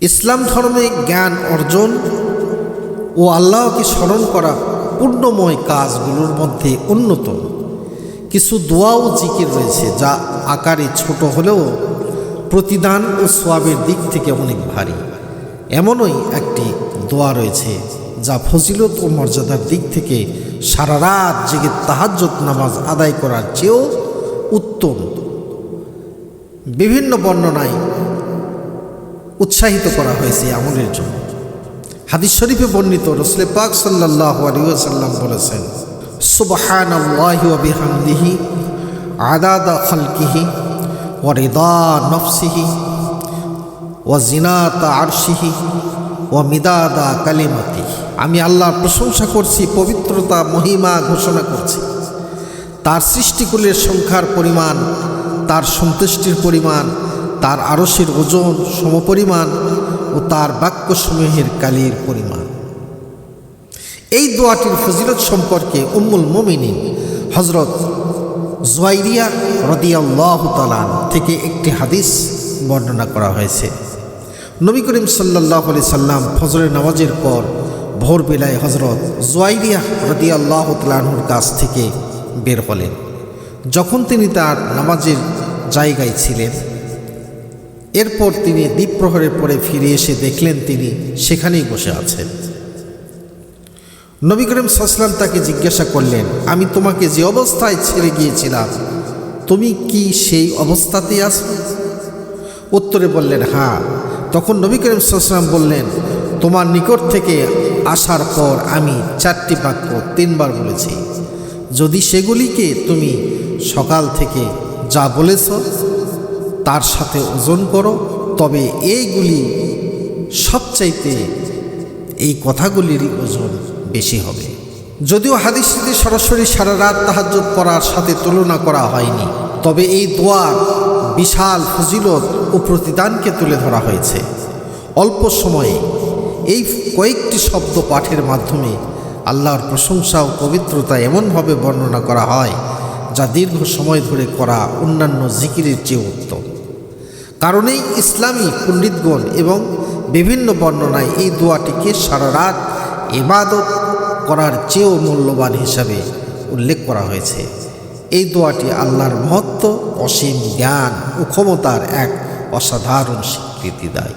ইসলাম ধর্মে জ্ঞান অর্জন ও আল্লাহকে স্মরণ করা পূর্ণময় কাজগুলোর মধ্যে অন্যতম। কিছু দোয়া ও জিকির রয়েছে যা আকারে ছোট হলেও প্রতিদান ও সোয়াবের দিক থেকে অনেক ভারী। এমনই একটি দোয়া রয়েছে যা ফজিলত ও মর্যাদার দিক থেকে সারা রাত জেগে তাহাজ্জত নামাজ আদায় করার চেয়েও উত্তম। বিভিন্ন বর্ণনায় উৎসাহিত করা হয়েছে আমলের জন্য। হাদিস শরীফে বর্ণিত রসলে পাক সাল্লাহ আলিয়াল্লাম বলেছেন সুবহান আল্লাহি ওয়া বিহামদিহি, আদাদা খালকিহি ওয়া রিদা নফসিহি ওয়া জিনাতা আরশিহি ওয়া মিদাদা কালিমাতি। আমি আল্লাহর প্রশংসা করছি, পবিত্রতা, মহিমা ঘোষণা করছি। তার সৃষ্টিকুলের সংখ্যার পরিমাণ, তার সন্তুষ্টির পরিমাণ তার আরসের ওজন সমপরিমাণ ও তার বাক্যসমূহের কালির পরিমাণ। এই দোয়াটির ফজিলত সম্পর্কে উম্মুল মোমিনী হজরত জুয়াইরিয়া রদিয়াল্লাহ তালান থেকে একটি হাদিস বর্ণনা করা হয়েছে। নবী করিম সাল্লাহ আলি সাল্লাম ফজরের নামাজের পর ভোরবেলায় হজরত জুয়াইরিয়া রদিয়াল্লাহ তালাহুর কাছ থেকে বের হলেন। যখন তিনি তার নামাজের জায়গায় ছিলেন এরপর তিনি দ্বীপ্রহরের পরে ফিরে এসে দেখলেন তিনি সেখানেই বসে আছেন। নবী করিম সাসলাম তাকে জিজ্ঞাসা করলেন, আমি তোমাকে যে অবস্থায় ছেড়ে গিয়েছিলাম, তুমি কি সেই অবস্থাতেই আছো? উত্তরে বললেন হ্যাঁ। তখন নবী করিম সাসলাম বললেন, তোমার নিকট থেকে আসার পর আমি চারটি বাক্য তিনবার বলেছি। যদি সেগুলিকে তুমি সকাল থেকে যা বলেছ তার সাথে ওজন করো। তবে এইগুলি সবচাইতে এই কথাগুলিরই ওজন বেশি হবে। যদিও হাদিসটিতে সরাসরি সারা রাত তাহাজ্জুদ করার সাথে তুলনা করা হয়নি, তবে এই দোয়ার বিশাল ফজিলত ও প্রতিদানকে তুলে ধরা হয়েছে। অল্প সময়ে এই কয়েকটি শব্দ পাঠের মাধ্যমে আল্লাহর প্রশংসা ও পবিত্রতা এমনভাবে বর্ণনা করা হয়, যা দীর্ঘ সময় ধরে করা অন্যান্য জিকিরের চেয়ে উত্তম। কারণেই ইসলামী পণ্ডিতগণ এবং বিভিন্ন বর্ণনায় এই দোয়াটিকে সারা রাত ইবাদত করার চেয়েও মূল্যবান হিসাবে উল্লেখ করা হয়েছে। এই দোয়াটি আল্লাহর মহত্ব, অসীম জ্ঞান ও ক্ষমতার এক অসাধারণ স্বীকৃতি দেয়।